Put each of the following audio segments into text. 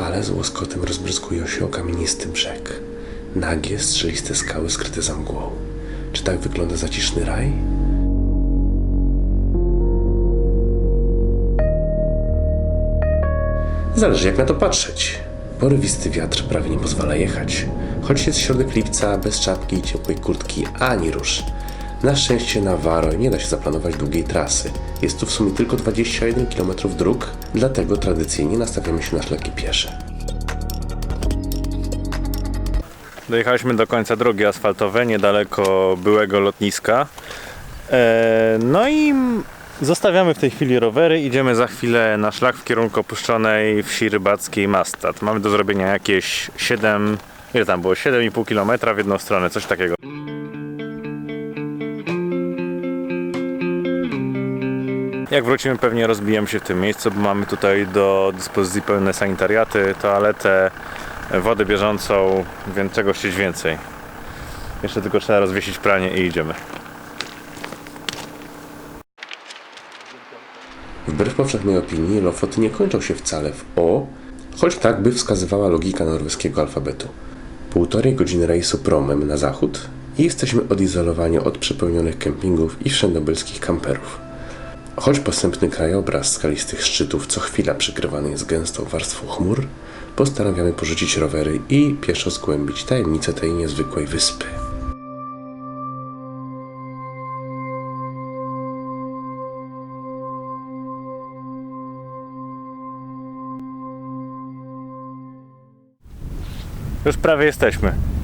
fale z łoskotem rozbryskują się o kamienisty brzeg. Nagie, strzeliste skały skryte za mgłą. Czy tak wygląda zaciszny raj? Zależy jak na to patrzeć. Porywisty wiatr prawie nie pozwala jechać. Choć jest środek lipca, bez czapki i ciepłej kurtki ani rusz. Na szczęście na Waro nie da się zaplanować długiej trasy. Jest tu w sumie tylko 21 km dróg, dlatego tradycyjnie nastawiamy się na szlaki piesze. Dojechaliśmy do końca drogi asfaltowej, niedaleko byłego lotniska. E, no i zostawiamy w tej chwili rowery. Idziemy za chwilę na szlak w kierunku opuszczonej wsi rybackiej Mastat. Mamy do zrobienia jakieś 7, ile tam było? 7,5 km w jedną stronę, coś takiego. Jak wrócimy, pewnie rozbijemy się w tym miejscu, bo mamy tutaj do dyspozycji pełne sanitariaty, toaletę, wodę bieżącą, więc czego chcieć więcej. Jeszcze tylko trzeba rozwiesić pranie i idziemy. Wbrew powszechnej opinii, Lofoty nie kończą się wcale w O, choć tak by wskazywała logika norweskiego alfabetu. Półtorej godziny rejsu promem na zachód i jesteśmy odizolowani od przepełnionych kempingów i wszędobylskich kamperów. Choć posępny krajobraz skalistych szczytów co chwila przykrywany jest gęstą warstwą chmur, postanawiamy porzucić rowery i pieszo zgłębić tajemnicę tej niezwykłej wyspy. Już prawie jesteśmy.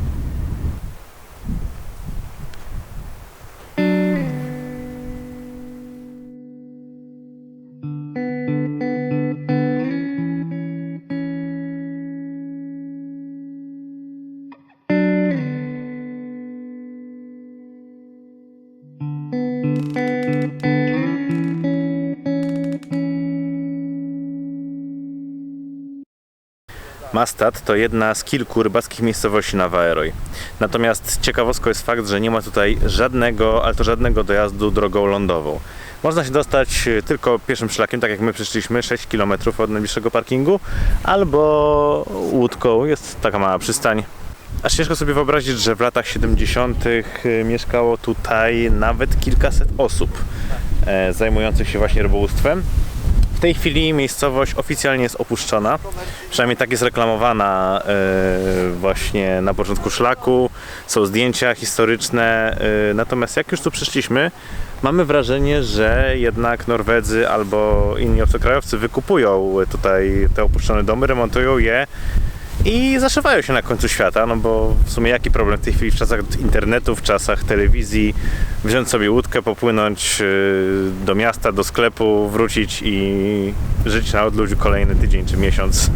Mastat to jedna z kilku rybackich miejscowości na Waeroj. Natomiast ciekawostką jest fakt, że nie ma tutaj żadnego, ale to żadnego dojazdu drogą lądową. Można się dostać e, tylko pieszym szlakiem, tak jak my przyszliśmy, 6 km od najbliższego parkingu, albo łódką, jest taka mała przystań. Aż ciężko sobie wyobrazić, że w latach 70. mieszkało tutaj nawet kilkaset osób e, zajmujących się właśnie rybołówstwem. W tej chwili miejscowość oficjalnie jest opuszczona. Przynajmniej tak jest reklamowana e, właśnie na początku szlaku. Są zdjęcia historyczne. e, Natomiast jak już tu przyszliśmy, mamy wrażenie, że jednak Norwedzy albo inni obcokrajowcy wykupują tutaj te opuszczone domy, remontują je i zaszywają się na końcu świata, no bo w sumie jaki problem w tej chwili w czasach internetu, w czasach telewizji wziąć sobie łódkę, popłynąć yy, do miasta, do sklepu, wrócić i żyć na odludziu kolejny tydzień czy miesiąc.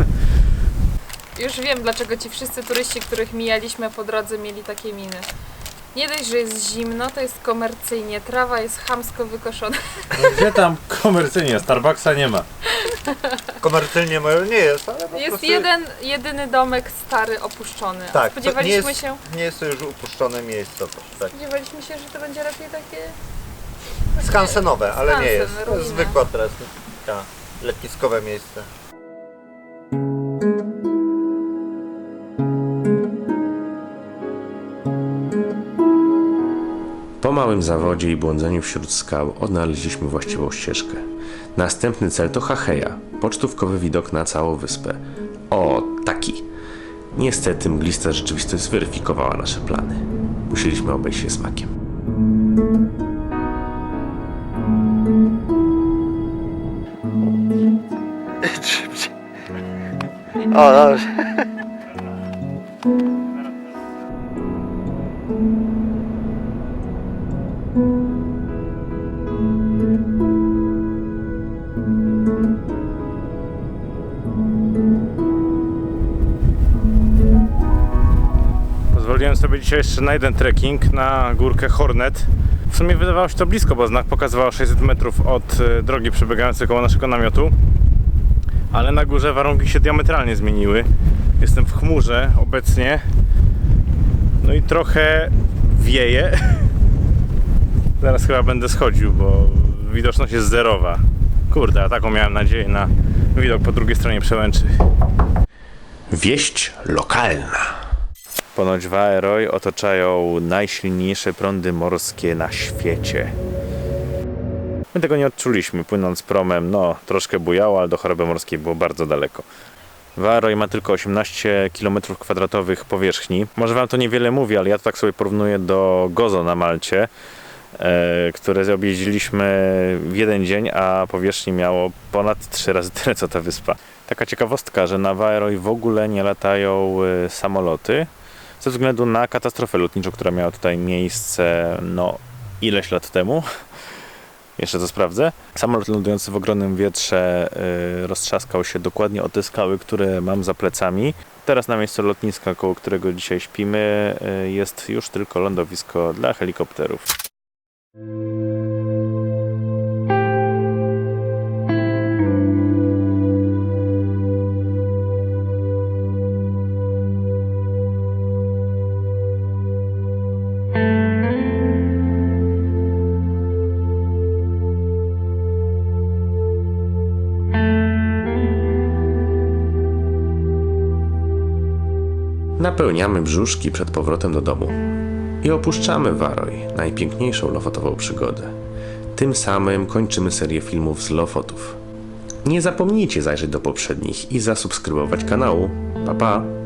Już wiem, dlaczego ci wszyscy turyści, których mijaliśmy po drodze, mieli takie miny. Nie dość, że jest zimno, to jest komercyjnie. Trawa jest chamsko wykoszona. Gdzie tam komercyjnie? Starbucksa nie ma. Komercyjnie może nie jest, ale po Jest prostu... jeden, jedyny domek stary, opuszczony. A Tak, to nie Spodziewaliśmy jest, się, nie jest to już upuszczone miejsce. Tak. spodziewaliśmy się, że to będzie raczej takie... Skansenowe, ale nie Skansen, jest. To jest zwykłe teraz taka letniskowe miejsce. Po małym zawodzie i błądzeniu wśród skał odnaleźliśmy właściwą ścieżkę. Następny cel to Hacheja, pocztówkowy widok na całą wyspę. O, taki. Niestety mglista rzeczywistość zweryfikowała nasze plany. Musieliśmy obejść się smakiem. O, dobrze. Pozwoliłem sobie dzisiaj jeszcze na jeden trekking na górkę Hornet. W sumie wydawało się to blisko, bo znak pokazywał 600 metrów od e, drogi przebiegającej koło naszego namiotu. Ale na górze warunki się diametralnie zmieniły. Jestem w chmurze obecnie. No i trochę wieje. Zaraz chyba będę schodził, bo widoczność jest zerowa. Kurde, a taką miałem nadzieję na widok po drugiej stronie przełęczy. Wieść lokalna. Ponoć w Aeroj otaczają najsilniejsze prądy morskie na świecie. My tego nie odczuliśmy, płynąc promem, no troszkę bujało, ale do choroby morskiej było bardzo daleko. Aeroj ma tylko 18 km2 powierzchni. Może wam to niewiele mówi, ale ja to tak sobie porównuję do Gozo na Malcie, e, które objeździliśmy w jeden dzień, a powierzchni miało ponad 3 razy tyle co ta wyspa. Taka ciekawostka, że na Aeroj w ogóle nie latają e, samoloty, ze względu na katastrofę lotniczą, która miała tutaj miejsce no ileś lat temu. Jeszcze to sprawdzę. Samolot lądujący w ogromnym wietrze y, roztrzaskał się dokładnie o te skały, które mam za plecami. Teraz na miejscu lotniska, koło którego dzisiaj śpimy, y, jest już tylko lądowisko dla helikopterów. Napełniamy brzuszki przed powrotem do domu i opuszczamy Waroj, najpiękniejszą lofotową przygodę. Tym samym kończymy serię filmów z Lofotów. Nie zapomnijcie zajrzeć do poprzednich i zasubskrybować kanału. Pa pa!